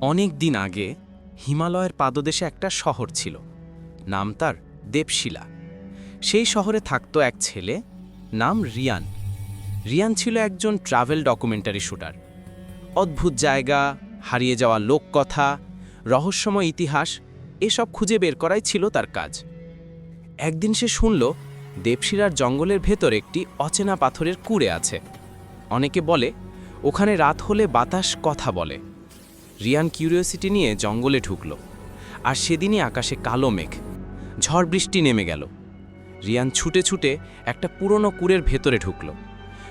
অনেক দিন আগে হিমালয়ের পাদদেশে একটা শহর ছিল, নাম তার দেবশিলা। সেই শহরে থাকতো এক ছেলে নাম রিয়ান। রিয়ান ছিল একজন ট্রাভেল ডকুমেন্টারি শুটার। অদ্ভুত জায়গা, হারিয়ে যাওয়া লোককথা, রহস্যময় ইতিহাস, এসব খুঁজে বের করাই ছিল তার কাজ। একদিন সে শুনল, দেবশিলার জঙ্গলের ভেতর একটি অচেনা পাথরের কুড়ে আছে। অনেকে বলে, ওখানে রাত হলে বাতাস কথা বলে। রিয়ান কিউরিওসিটি নিয়ে জঙ্গলে ঢুকল, আর সেদিনই আকাশে কালো মেঘ, ঝড় বৃষ্টি নেমে গেল। রিয়ান ছুটে ছুটে একটা পুরনো কুড়ের ভেতরে ঢুকল।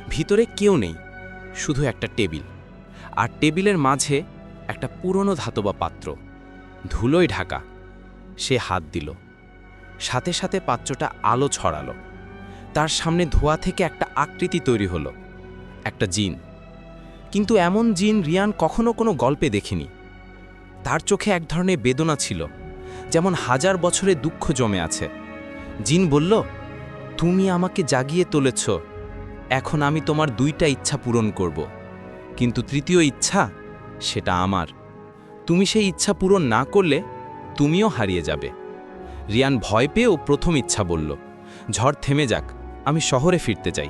ভিতরে কেউ নেই, শুধু একটা টেবিল, আর টেবিলের মাঝে একটা পুরনো ধাতবা পাত্র, ধুলোয় ঢাকা। সে হাত দিল। সাথে সাথে পাত্রটা আলো ছড়ালো। তার সামনে ধোয়া থেকে একটা আকৃতি তৈরি হলো, একটা জিন। কিন্তু এমন জিন রিয়ান কখনো কোনো গল্পে দেখিনি। তার চোখে এক ধরনের বেদনা ছিল, যেমন হাজার বছরে দুঃখ জমে আছে। জিন বলল, তুমি আমাকে জাগিয়ে তুলেছ, এখন আমি তোমার দুইটা ইচ্ছা পূরণ করব। কিন্তু তৃতীয় ইচ্ছা, সেটা আমার। তুমি সেই ইচ্ছা পূরণ না করলে, তুমিও হারিয়ে যাবে। রিয়ান ভয় পেয়েও প্রথম ইচ্ছা বলল, ঝড় থেমে যাক, আমি শহরে ফিরতে চাই।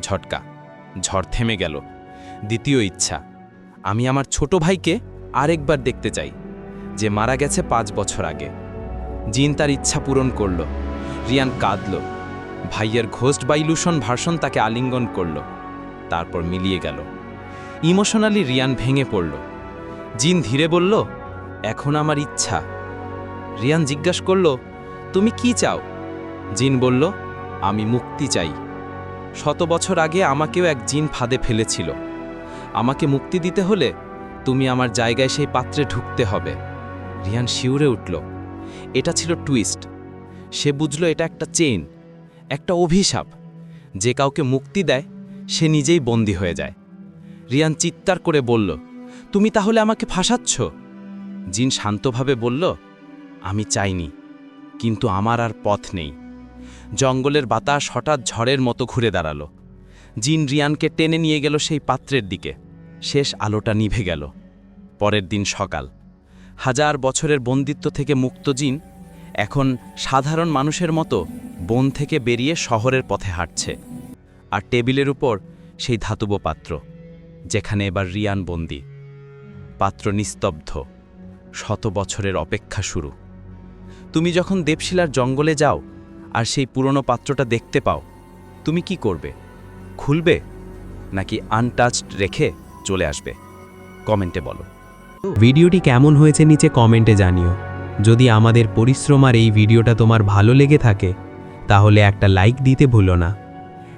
ঝটকা, ঝড় থেমে গেল। দ্বিতীয় ইচ্ছা। আমি আমার ছোট ভাইকে আরেকবার দেখতে চাই, যে মারা গেছে পাঁচ বছর আগে। জিন তার ইচ্ছা পূরণ করল, রিয়ান কাঁদল, ভাইয়ের ঘোস্ট বা ইলুশন ভার্সন তাকে আলিঙ্গন করল, তারপর মিলিয়ে গেল। ইমোশনালি রিয়ান ভেঙে পড়ল। জিন ধীরে বলল, এখন আমার ইচ্ছা। রিয়ান জিজ্ঞাস করল, তুমি কি চাও? জিন বলল, আমি মুক্তি চাই। শত বছর আগে আমাকেও এক জিন ফাঁদে ফেলেছিল। আমাকে মুক্তি দিতে হলে তুমি আমার জায়গায় সেই পাত্রে ঢুকতে হবে। রিয়ান শিউরে উঠল। এটা ছিল টুইস্ট। সে বুঝল এটা একটা চেইন, একটা অভিশাপ। যে কাউকে মুক্তি দেয়, সে নিজেই বন্দী হয়ে যায়। রিয়ান চিৎকার করে বলল, তুমি তাহলে আমাকে ফাঁসাচ্ছ? জিন শান্তভাবে বলল, আমি চাইনি, কিন্তু আমার আর পথ নেই। জঙ্গলের বাতাস হঠাৎ ঝড়ের মতো ঘুরে দাঁড়াল। জিন রিয়ানকে টেনে নিয়ে গেল সেই পাত্রের দিকে। শেষ আলোটা নিভে গেল। পরের দিন সকাল। হাজার বছরের বন্দিত্ব থেকে মুক্ত জিন এখন সাধারণ মানুষের মতো বন থেকে বেরিয়ে শহরের পথে হাঁটছে। আর টেবিলের উপর সেই ধাতুব পাত্র, যেখানে এবার রিয়ান বন্দি। পাত্র নিস্তব্ধ। শত বছরের অপেক্ষা শুরু। তুমি যখন দেবশিলার জঙ্গলে যাও আর সেই পুরনো পাত্রটা দেখতে পাও, তুমি কি করবে? খুলবে? নাকি আনটাচড রেখে চলে আসবে। কমেন্টে বলো। ভিডিওটি কেমন হয়েছে নিচে কমেন্টে জানিও। যদি আমাদের পরিশ্রম আর এই ভিডিওটা তোমার ভালো লেগে থাকে, তাহলে একটা লাইক দিতে ভুলো না।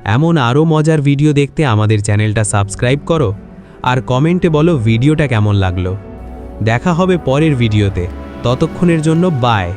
এমন আরও মজার ভিডিও দেখতে আমাদের চ্যানেলটা সাবস্ক্রাইব করো আর কমেন্টে বলো ভিডিওটা কেমন লাগল। দেখা হবে পরের ভিডিওতে। ততক্ষণের জন্য বাই।